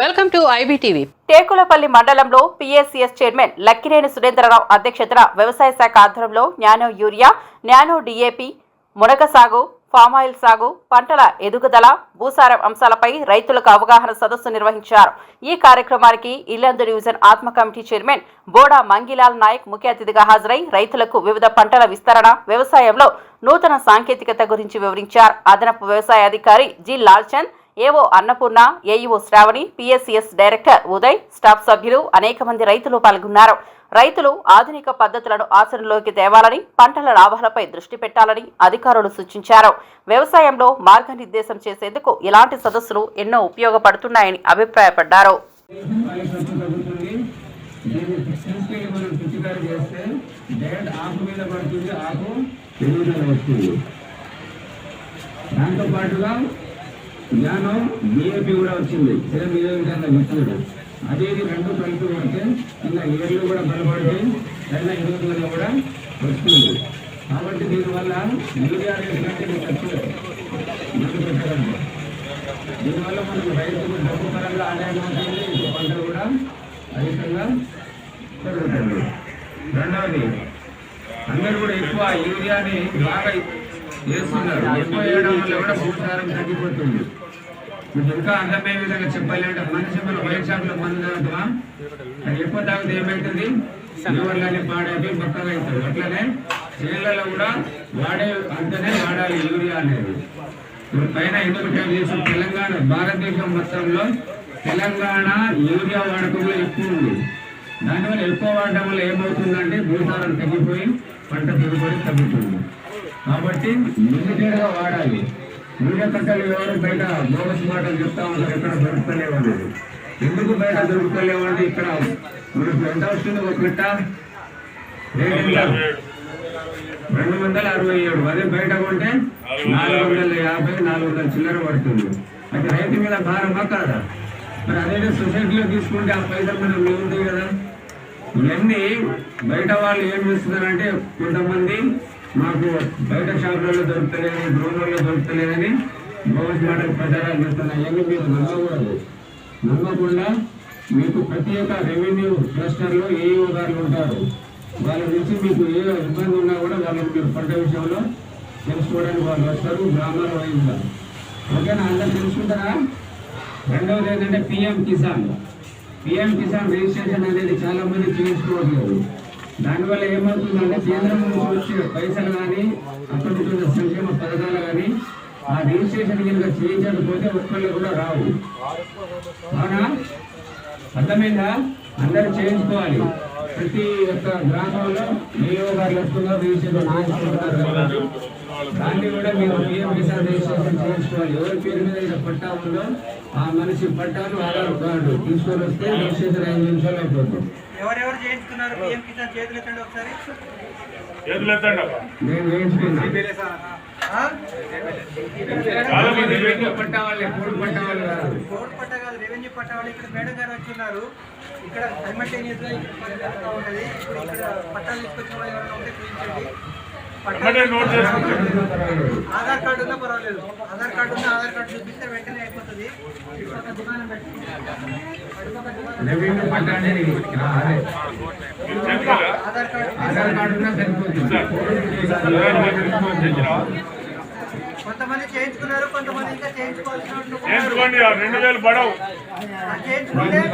Welcome to IBTV. Tekulapalli మండలంలో PSCS chairman Lakkineni Surendra Rao అధ్యక్షతన వ్యవసాయ శాఖ ఆధ్వర్యంలో న్యానో యూరియా న్యానో డిఏపి మునగ సాగు ఫామాయిల్ సాగు పంటల ఎదుగుదల భూసారం అంశాలపై రైతులకు అవగాహన సదస్సు నిర్వహించారు. ఈ కార్యక్రమానికి Yellandu division ATMA committee chairman Boda Mangilal Naik ముఖ్య అతిథిగా హాజరై రైతులకు వివిధ పంటల విస్తరణ వ్యవసాయంలో నూతన సాంకేతికత గురించి వివరించారు. అదనపు వ్యవసాయ అధికారి G Lalchand AO Annapurna AEO Sravani PSCS director Uday staff సభ్యులు అనేక మంది రైతులు పాల్గొన్నారు. రైతులు ఆధునిక పద్ధతులను ఆచరణలోకి తేవాలని పంటల లాభాలపై దృష్టి పెట్టాలని అధికారులు సూచించారు. వ్యవసాయంలో మార్గనిర్దేశం చేసేందుకు ఇలాంటి సదస్సులు ఎన్నో ఉపయోగపడుతున్నాయని అభిప్రాయపడ్డారు. దాంతో పాటుగా జ్ఞానం బీఏపీ కూడా వచ్చింది? సేమ్ ఇదే విధంగా చెప్తున్నాడు అదే ఇది రెండు కలిపి పడితే ఇంకా ఏళ్ళు కూడా బలపడితే అయినా ఎదుగుదల కూడా వస్తుంది. కాబట్టి దీనివల్ల యూరియా రేట్ కంటే ఇది తక్కువ. దీనివల్ల మనకు రైతుకు డబ్బు పరంగా ఆదాయం అవుతుంది పంటలు కూడా అధికంగా పెరుగుతుంది. రెండవది అందరూ కూడా ఎక్కువ యూరియాని బాగా చేస్తున్నారు ఎక్కువ ఏడు వల్ల కూడా భూసారం తగ్గిపోతుంది మీకు ఇంకా అర్థమయ్యే విధంగా చెప్పాలంటే మనిషి మన వైట్ షాప్లో మందు తాగుతామా అది ఎక్కువ తాగితే ఏమవుతుంది లివర్లని పాడైపోయి బక్కగా అవుతుంది అట్లనే చేలలో కూడా వాడే అంతనే వాడాలి యూరియా అనేది ఇప్పుడు పైన ఎందుకు ట్యాప్ చేసి తెలంగాణ భారతదేశం మొత్తంలో తెలంగాణ యూరియా వాడకంలో ఎక్కువ ఉంది దానివల్ల ఎక్కువ వాడడం వల్ల ఏమవుతుందంటే భూసారం తగ్గిపోయి పంట దిగుబడి తగ్గుతుంది కాబట్టి లిమిటెడ్గా వాడాలి. యూరియా కట్టలు ఎవరు బయట బోగస్ మాటలు చెప్తా ఉంటారు ఎక్కడ దొరుకుతలేవు ఎందుకు బయట దొరుకుతలేవు అంటే ఇక్కడ మనకు ఎంత వస్తుంది ఒక కట్ట రెండు వందల అరవై ఏడు. అదే బయట కొంటే నాలుగు వందల యాభై నాలుగు వందల చిల్లర పడుతుంది. అది రైతు మీద భారమా కాదా మరి అదే సొసైటీలో తీసుకుంటే ఆ పైసలు మనం ఉంది కదా. ఇవన్నీ బయట వాళ్ళు ఏం చేస్తున్నారంటే కొంతమంది మాకు బయట షాపులలో దొరుకుతలేదని గ్రౌండ్లలో దొరుకుతలేదని బోగస్ మాటలు ప్రచారాలు చేస్తున్నారు ఇవన్నీ మీరు నమ్మకూడదు. నమ్మకుండా మీకు ప్రత్యేక రెవెన్యూ క్లస్టర్లో ఏఈఓ గారు ఉంటారు. వాళ్ళ నుంచి మీకు ఏ ఇబ్బంది ఉన్నా కూడా వాళ్ళకి మీరు పంట విషయంలో తెలుసుకోవడానికి వాళ్ళు వస్తారు గ్రామాల వైద్యులు ఓకేనా? అందరు తెలుసుకుంటారా? రెండవది ఏంటంటే PM Kisan. PM Kisan registration అనేది చాలామంది చేసుకోవట్లేదు దానివల్ల ఏమవుతుందంటే కేంద్రం నుంచి వచ్చే పైసలు కానీ అక్కడి సంక్షేమ పథకాలు కానీ ఆ రిజిస్ట్రేషన్ కనుక చేయించకపోతే ఒక్కళ్ళు కూడా రావు. అవునా? అర్థమైందా? అందరూ చేయించుకోవాలి. ప్రతి ఒక్క గ్రామంలో ఏఓ గారు వస్తున్నారు రిజిస్ట్రేషన్ చేయించుకుంటున్నారు కదా. దాన్ని కూడా మీరు పిఎం కిసాన్ రిజిస్ట్రేషన్ చేయించుకోవాలి? ఎవరి పేరు మీద అయితే పట్టా ఉందో ఆ మనిషి పట్టాలు ఆధార్ కార్డు తీసుకొని వస్తే రిజిస్ట్రేషన్ ఐదు నిమిషాలు అయిపోతుంది. ఎవరెవరు చేయించుకున్నారు? పిఎం కిసాన్ చేతులు ఎత్తండి ఒకసారి. నేను వేయించుకున్నా ఆ? చాలా మంది రెవెన్యూ పట్టా వాళ్ళే మూడు పట్టా వాళ్ళు కాదు. రోడ్ పట్ట కాదు రెవెన్యూ పట్ట వాళ్ళు ఇక్కడ మేడం గారు వచ్చున్నారు. ఇక్కడ సైమల్టేనియస్గా ఇక్కడ పని జరుగుతూ ఉంటది. ఇప్పుడు ఇక్కడ పట్టాలు తీసుకొచ్చిన వాళ్ళు ఎవరైనా ఉంటే చూపించండి. ఆధార్ కార్డు ఉన్నా పర్వాలేదు. ఆధార్ కార్డు ఉన్నా ఆధార్ కార్డు చూపిస్తే వెంటనే అయిపోతుంది. దుకాణం ఆధార్ కార్డు ఆధార్ కార్డు ఉన్నా సరిపోతుంది. కొంతమంది చేయించుకున్నారు కొంతమంది ఇంకా చేయించుకోవాల్సిన రెండు వేలు పడవు. చేయించుకుంటే